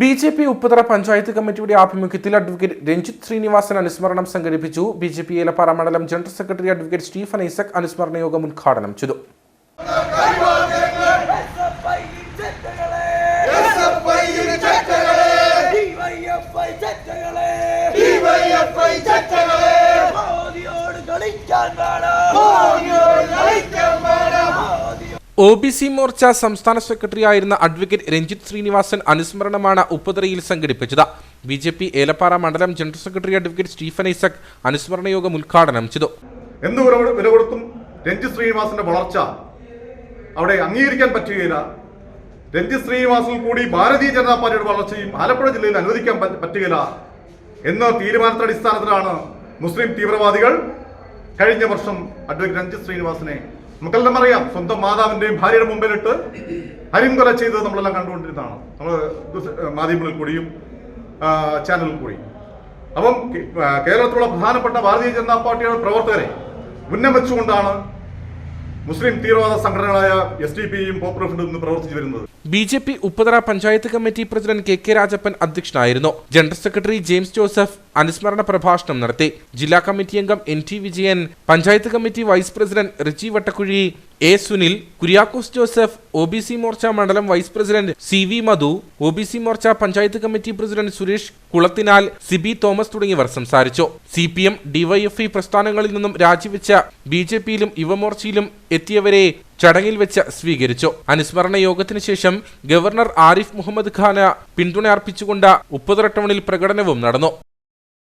B J P Upputhara panchayat കമ്മിറ്റിയുടെ ആഭിമുഖ്യത്തിൽ advocate Ranjith Sreenivasan അനുസ്മരണം സംഘടിപ്പിച്ചു. ബി ജെ പി ഏലപ്പാറ മണ്ഡലം general secretary advocate Stephen Isaac അനുസ്മരണ യോഗം ഉദ്ഘാടനം ചെയ്തു. ഒ ബി സി മോർച്ച സംസ്ഥാന സെക്രട്ടറി ആയിരുന്ന അഡ്വക്കേറ്റ് രഞ്ജിത്ത് ശ്രീനിവാസൻ അനുസ്മരണമാണ് ഉപ്പുതറയിൽ സംഘടിപ്പിച്ചത്. ബി ജെ പി ഏലപ്പാറ മണ്ഡലം general secretary advocate Stephen Isaac അനുസ്മരണ യോഗം ഉദ്ഘാടനം ചെയ്തു. എന്ത് വില കൊടു- കൊടുത്തും രഞ്ജിത് ശ്രീനിവാസന്റെ വളർച്ച അവിടെ അംഗീകരിക്കാൻ പറ്റുകയില്ല. രഞ്ജിത് ശ്രീനിവാസിൽ കൂടി ഭാരതീയ ജനതാ പാർട്ടിയുടെ വളർച്ചയും ആലപ്പുഴ ജില്ലയിൽ അനുവദിക്കാൻ പറ്റ- പറ്റുകയില്ല എന്ന തീരുമാനത്തിന്റെ അടിസ്ഥാനത്തിലാണ് മുസ്ലിം തീവ്രവാദികൾ കഴിഞ്ഞ വർഷം അഡ്വക്കേറ്റ് രഞ്ജിത് ശ്രീനിവാസനെ നമുക്കെല്ലാം അറിയാം സ്വന്തം മാതാവിന്റെയും ഭാര്യയുടെ മുമ്പിലിട്ട് ഹരിംകൊല ചെയ്തത് നമ്മളെല്ലാം കണ്ടുകൊണ്ടിരുന്നതാണ്. നമ്മൾ മാധ്യമങ്ങളിൽ കൂടിയും ചാനലിൽ കൂടിയും. അപ്പം കേരളത്തിലുള്ള പ്രധാനപ്പെട്ട ഭാരതീയ ജനതാ പാർട്ടിയുടെ പ്രവർത്തകരെ ഉന്നം വെച്ചുകൊണ്ടാണ് മുസ്ലിം തീവ്രവാദ സംഘടനകളായ എസ് ഡി പിയും പോപ്പുലർ ഫ്രണ്ടും ഇന്ന് പ്രവർത്തിച്ചു വരുന്നത്. B J P Upputhara panchayat committee president K K Rajappan അധ്യക്ഷനായിരുന്നു. ജനറൽ സെക്രട്ടറി ജെയിംസ് ജോസഫ് അനുസ്മരണ പ്രഭാഷണം നടത്തി. ജില്ലാ കമ്മിറ്റി അംഗം N T Vijayan panchayat committee vice president Riji Vattakuzhi A Sunil Kuriakose Joseph O B C Morcha മണ്ഡലം vice president C V Madhu O B C Morcha panchayat committee president Suresh Kulathinal Sibi Thomas തുടങ്ങിയവർ സംസാരിച്ചു. C P M DYFI പ്രസ്ഥാനങ്ങളിൽ നിന്നും രാജിവെച്ച B J പിയിലും യുവമോർച്ചയിലും എത്തിയവരെ ചടങ്ങിൽ വെച്ച് സ്വീകരിച്ചു. അനുസ്മരണ യോഗത്തിന് ശേഷം ഗവർണർ ആരിഫ് മുഹമ്മദ് ഖാന പിന്തുണ അർപ്പിച്ചുകൊണ്ട് ഉപ്പുതറ ടൗണിൽ പ്രകടനവും നടന്നു.